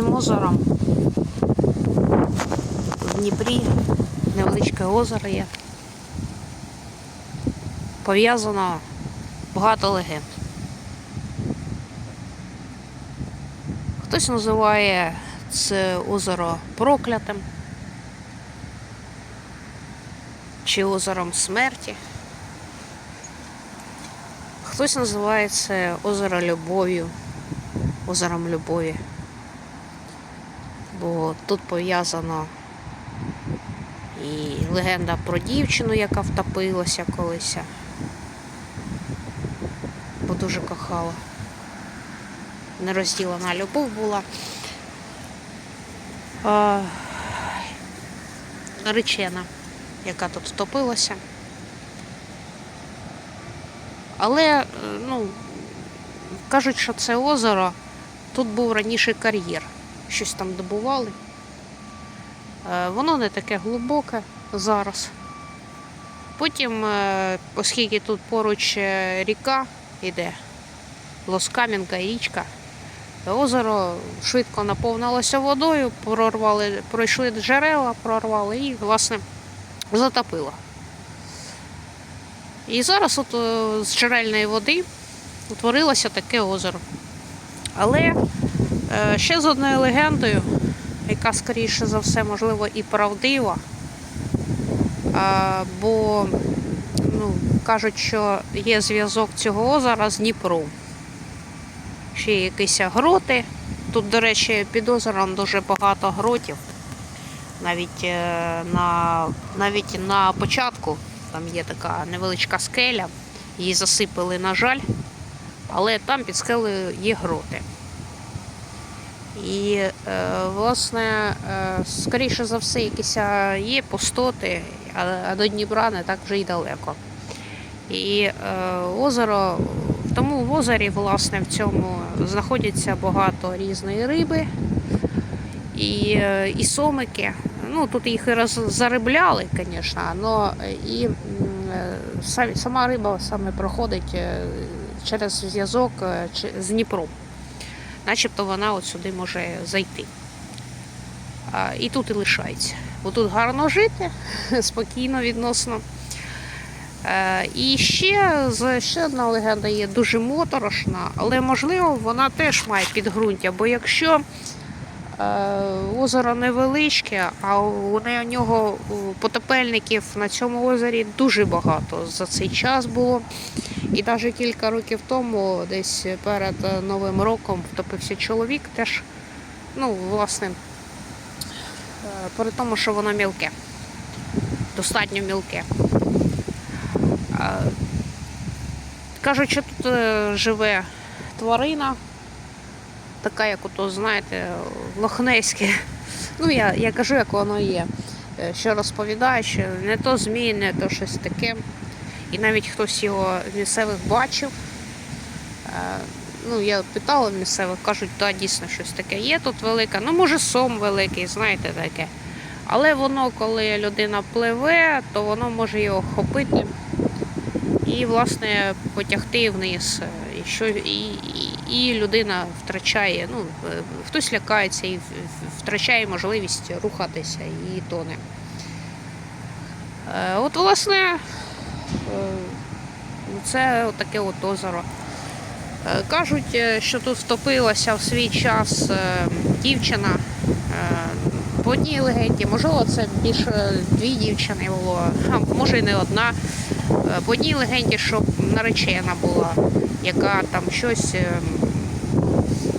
цим озером в Дніпрі невеличке озеро є. Пов'язано багато легенд. Хтось називає це озеро проклятим чи озером смерті. Хтось називає це озеро любов'ю, озером любові. Бо тут пов'язано і легенда про дівчину, яка втопилася колись. Бо дуже кохала. Нерозділена любов була. А, наречена, яка тут втопилася. Але, е, ну, кажуть, що це озеро, тут був раніше кар'єр. Щось там добували. Е, Воно не таке глибоке зараз. Потім, е, оскільки тут поруч е, ріка йде, Лоскам'янка річка, озеро швидко наповнилося водою, прорвали, пройшли джерела, прорвали і, власне, затопило. І зараз от з джерельної води утворилося таке озеро. Але ще з одною легендою, яка, скоріше за все, можливо, і правдива. Бо ну, кажуть, що є зв'язок цього озера з Дніпром. Ще є якісь гроти. Тут, до речі, під озером дуже багато гротів. Навіть е, на, навіть на початку там є така невеличка скеля, її засипали, на жаль, але там під скелею є гроти. І, е, власне, е, скоріше за все, якісь є пустоти, а, до Дніпра не так вже й далеко. І е, озеро, тому в озері, власне, в цьому знаходяться багато різної риби і, і сомики. Ну, тут їх і роз, зарибляли, звісно, але і сама риба саме проходить через зв'язок з Дніпром. Начебто вона от сюди може зайти. І тут і лишається. Бо тут гарно жити, спокійно відносно. Е, і ще, ще одна легенда є дуже моторошна, але можливо вона теж має підґрунтя, бо якщо Озеро невеличке, а у нього потопельників на цьому озері дуже багато за цей час було. І навіть кілька років тому, десь перед е, Новим роком, втопився чоловік теж, ну, власне, е, при тому, що воно мілке, достатньо мілке. Е, Кажуть, що тут е, живе тварина, така, як ото, знаєте, лохнеське. Ну, я, я кажу, як воно є. Е, Що розповідає, що не то змій, не то щось таке. І навіть хтось його місцевих бачив. Е, Ну, я питала місцевих, кажуть, так, дійсно щось таке є тут велике. Ну, може, сом великий, знаєте, таке. Але воно, коли людина пливе, то воно може його хопити і, власне, потягти вниз. І, що, і, і, і людина втрачає, ну, е, хтось лякається і втрачає можливість рухатися і тоне. Е, От, власне, е, це таке от озеро. Кажуть, що тут втопилася в свій час дівчина. По одній легенді, можливо, це більше дві дівчини було, а може і не одна. По одній легенді, що наречена була, яка там щось е,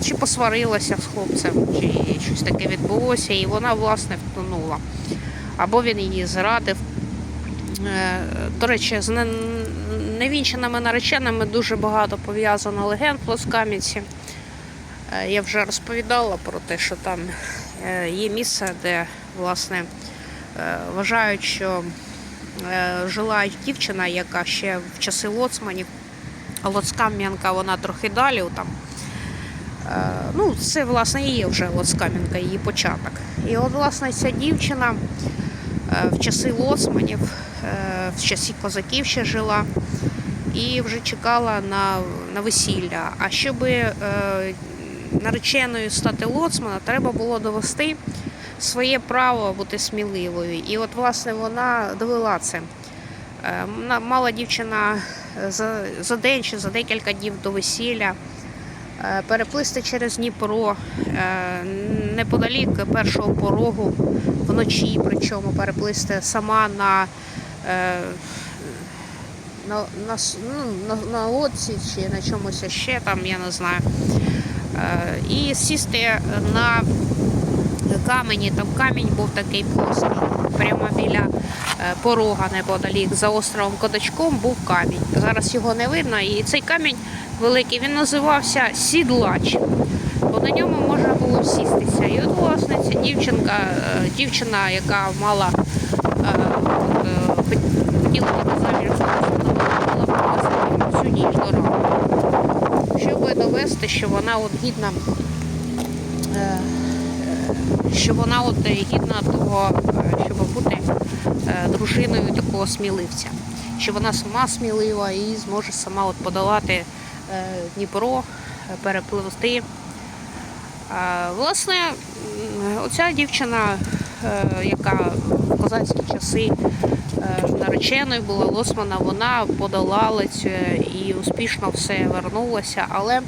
чи посварилася з хлопцем, чи щось таке відбулося, і вона, власне, втонула. Або він її зрадив. Е, До речі, з невінченими нареченими дуже багато пов'язано легенд в Лоскам'янці. Е, Я вже розповідала про те, що там е, є місце, де власне вважають, що жила дівчина, яка ще в часи лоцманів, Лоцкам'янка вона трохи далі. Там. Е, Ну, це власне і є вже Лоцкам'янка, її початок. І от, власне, ця дівчина е, в часи лоцманів, е, в часі козаків ще жила і вже чекала на, на весілля. А щоб нареченою стати лоцмана, треба було довести своє право бути сміливою. І от, власне, вона довела це. Мала дівчина за, за день чи за декілька днів до весілля переплисти через Дніпро е, неподалік першого порогу вночі, причому переплисти сама на, е, на, на, ну, на, лодці чи на чомусь ще там, я не знаю. Е, І сісти на камені, там камінь був такий плоский, прямо біля е, порога неподалік за островом Кодачком був камінь. Зараз його не видно, і цей камінь великий він називався Сідлач, бо на ньому можна було сістися. І от, власне, ця дівчинка, е, дівчина, яка мала е, е, хот- хотіла заміж, була всю ніч до ранку, щоб довести, що вона от гідна. що вона от гідна того, щоб бути дружиною такого сміливця. Що вона сама смілива і зможе сама от подолати Дніпро, е, перепливти. Е, Власне, оця дівчина, е, яка в козацькі часи е, нареченою була Лосмана, вона подолала цю і успішно все вернулася, але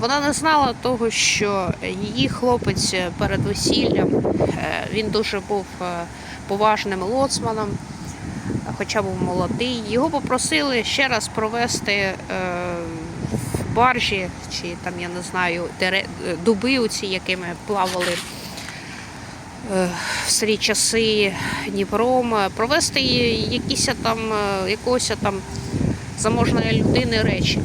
вона не знала того, що її хлопець перед весіллям е, він дуже був е, поважним лоцманом, хоча був молодий. Його попросили ще раз провести е, баржі, чи там я не знаю, дуби, оці, якими плавали е, в старі часи Дніпром, провести якісь там е, якогось там заможної людини речі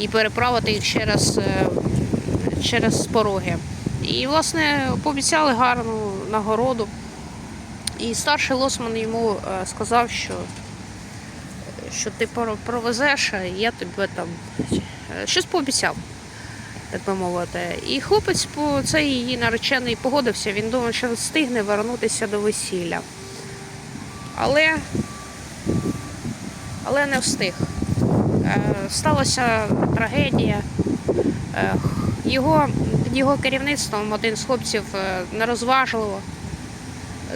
і переправити їх через, е, через пороги. І, власне, пообіцяли гарну нагороду. І старший лосман йому сказав, що, що ти провезеш, я тебе там е, щось пообіцяв, так би мовити. І хлопець по цей її наречений погодився, він думав, що встигне вернутися до весілля. Але, але не встиг. Е, сталася трагедія. Е, Його, його керівництвом один з хлопців нерозважливо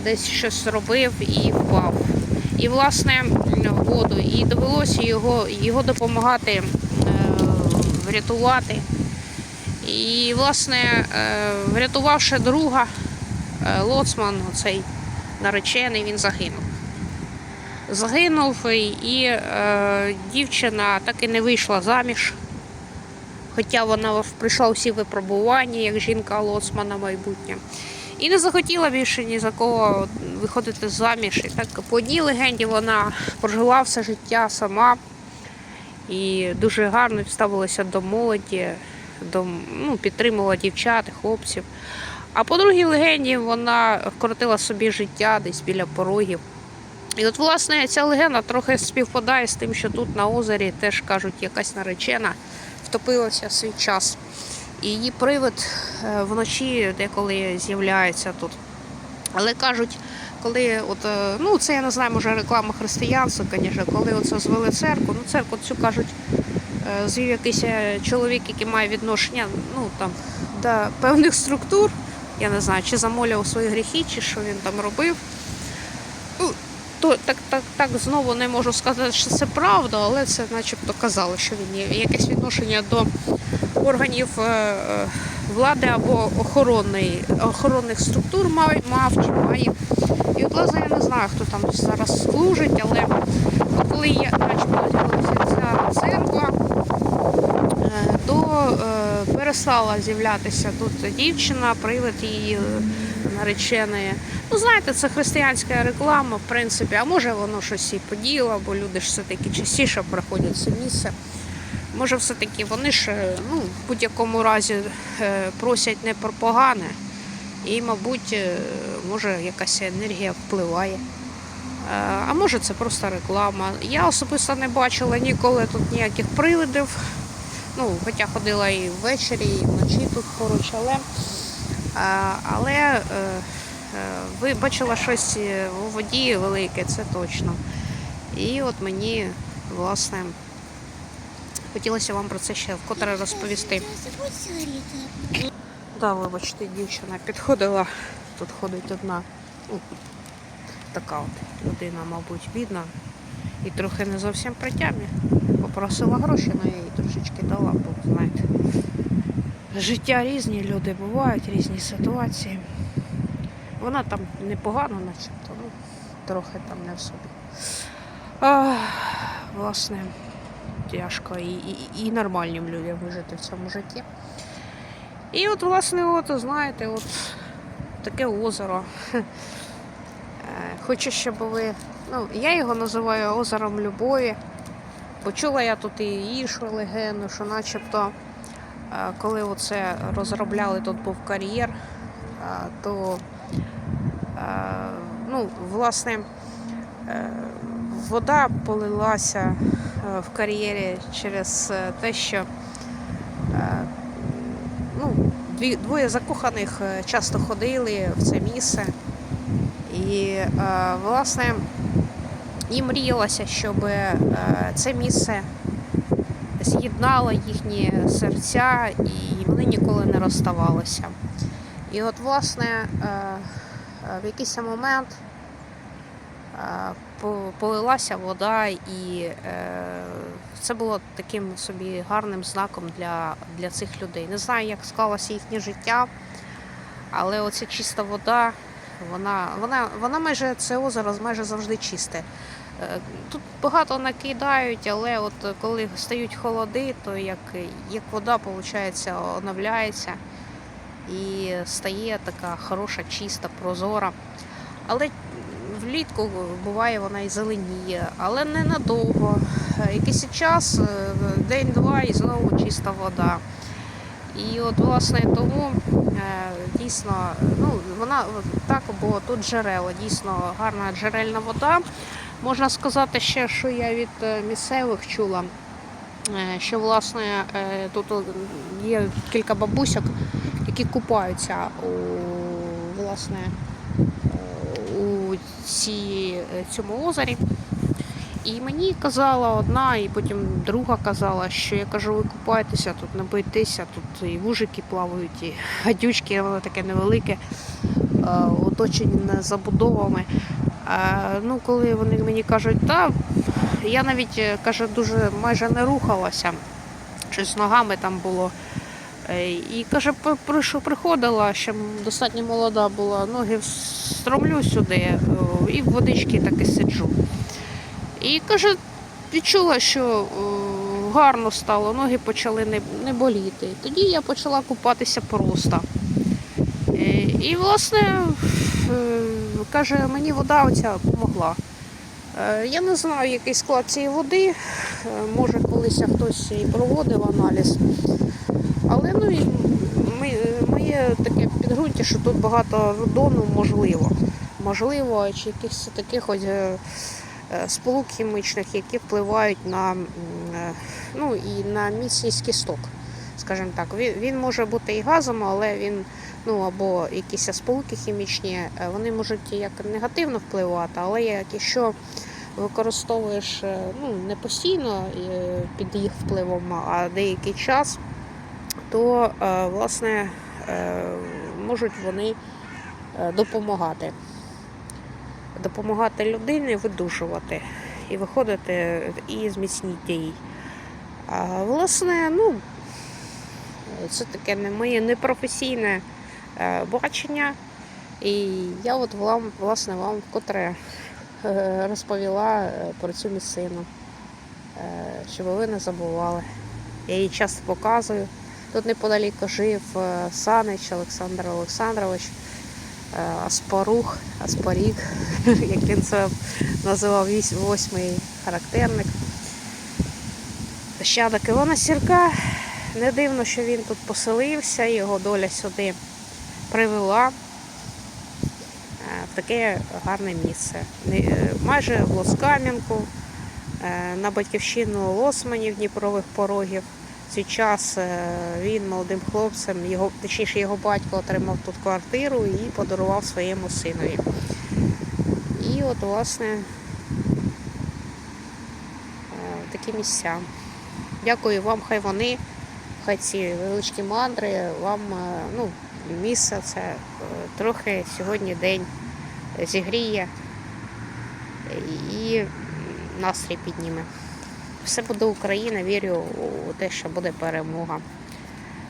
десь щось робив і впав. І, власне, воду. І довелося його, його допомагати е, врятувати. І, власне, е, врятувавши друга, е, лоцман, цей наречений, він загинув загинув, і дівчина так і не вийшла заміж. Хоча вона прийшла всі випробування, як жінка лоцмана майбутнє. І не захотіла більше ні за кого виходити заміж. І так по одній легенді вона прожила все життя сама і дуже гарно ставилася до молоді, до, ну, підтримувала дівчат, хлопців. А по другій легенді вона вкоротила собі життя десь біля порогів. І от, власне, ця легенда трохи співпадає з тим, що тут на озері теж кажуть, якась наречена втопилася в свій час. І її привид е, вночі деколи з'являється тут. Але кажуть, коли от, е, ну це я не знаю, може реклама християнства, звісно, коли оце звели церкву, ну церкву цю кажуть, е, звів якийсь чоловік, який має відношення ну, там, до певних структур. Я не знаю, чи замолював свої гріхи, чи що він там робив. То так, так, так знову не можу сказати, що це правда, але це начебто казали, що він є якесь відношення до органів е, е, влади або охоронної, охоронних структур мав, мав чи має. І от, власне, я не знаю, хто там зараз служить, але коли я начебто ця церква, е, то перестала з'являтися тут дівчина, привид її нареченої. Ну, знаєте, це християнська реклама, в принципі, а може воно щось і поділо, бо люди ж все-таки частіше приходять в це місце. Може, все-таки вони ж е, ну, в будь-якому разі е, просять не про погане, і, мабуть, е, може якась енергія впливає. А може це просто реклама. Я особисто не бачила ніколи тут ніяких привидів. Ну, хоча ходила і ввечері, і вночі тут поруч, але, але е, е, ви бачила щось е, у воді велике, це точно. І от мені, власне, хотілося вам про це ще вкотре розповісти. Да, вибачте, дівчина підходила. Тут ходить одна, ну, така от людина, мабуть, бідна. І трохи не зовсім при тямі. Попросила гроші, але я їй трошечки дала, бо знаєте. Життя різні, люди бувають, різні ситуації. Вона там непогано, начебто, ну, трохи там не в собі. А, власне, тяжко і, і, і нормальним людям вижити в цьому житті. І от, власне, от, знаєте, от таке озеро. Е, Хочу, щоб ви. Ну, я його називаю озером любові. Почула я тут і іншу легенду, що начебто, коли оце розробляли, тут був кар'єр, е, то е, ну, власне е, вода полилася е, в кар'єрі через е, те, що е, ну, двоє закоханих е, часто ходили в це місце. І, е, власне, їм мріялося, щоб е, це місце з'єднало їхні серця і вони ніколи не розставалися. І от, власне, е, в якийсь момент е, полилася вода, і е, це було таким собі гарним знаком для, для цих людей. Не знаю, як склалося їхнє життя, але оця чиста вода, вона, вона, вона майже це озеро майже завжди чисте. Е, Тут багато накидають, але от коли стають холоди, то як, як вода, виходить, оновляється і стає така хороша, чиста, прозора. Але влітку буває вона і зеленіє, але не надовго. Е, Якийсь час, е, день-два і знову чиста вода. І от, власне, тому е, дійсно, ну, вона так, бо тут джерело, дійсно гарна джерельна вода. Можна сказати ще, що я від е, місцевих чула, е, що власне е, тут є кілька бабусяк, які купаються у власне у цій, е, цьому озері. І мені казала одна, і потім друга казала, що я кажу, ви купайтеся, тут не бойтеся, тут і вужики плавають, і гадючки, воно таке невелике, оточені забудовами. Е, Ну, коли вони мені кажуть, та я навіть е, каже, дуже майже не рухалася, щось з ногами там було. Е, І каже, «При- прийшов- приходила, ще достатньо молода була, ноги стромлю сюди і в водички таки сиджу. І каже, відчула, що гарно стало, ноги почали не, не боліти. Тоді я почала купатися просто. Е, І, власне, е, каже, мені вода оця допомогла. Е, Я не знаю, який склад цієї води. Е, Може, колись хтось і проводив аналіз. Але ну, моє таке підґрунтя, що тут багато родону можливо. Можливо, чи якихось таких ось е, сполук хімічних, які впливають на, ну, і на міцність кісток. Скажімо так, він, він може бути і газом, але він, ну або якісь сполуки хімічні, е, вони можуть як негативно впливати, але якщо використовуєш е, ну, не постійно е, під їх впливом, а деякий час, то власне можуть вони допомагати. Допомагати людині видужувати і виходити і зміцнити її. А, власне, ну, це таке не моє непрофесійне бачення. І я от вам, власне, вам вкотре е, розповіла е, про цю місцину, е, щоб ви не забували. Я її часто показую. Тут неподалік жив е, Санич Олександр Олександрович, е, Аспарух, Аспарік, як він це називав восьмий характерник. Щадок Івана Сірка. Не дивно, що він тут поселився, його доля сюди привела е, в таке гарне місце. Е, Майже в Лоскам'янку, е, на батьківщину Лосманів Дніпрових порогів. В цей час він молодим хлопцем, його, точніше його батько отримав тут квартиру і подарував своєму синові. І от, власне, такі місця. Дякую вам, хай вони, хай ці величкі мандри, вам ну, місце це е, трохи сьогодні день зігріє і настрій підніме. Все буде Україна, вірю у те, що буде перемога.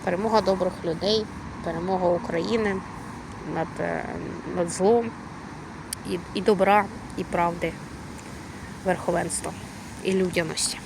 Перемога добрих людей, перемога України над, е, над злом і, і добра, і правди, верховенства і людяності.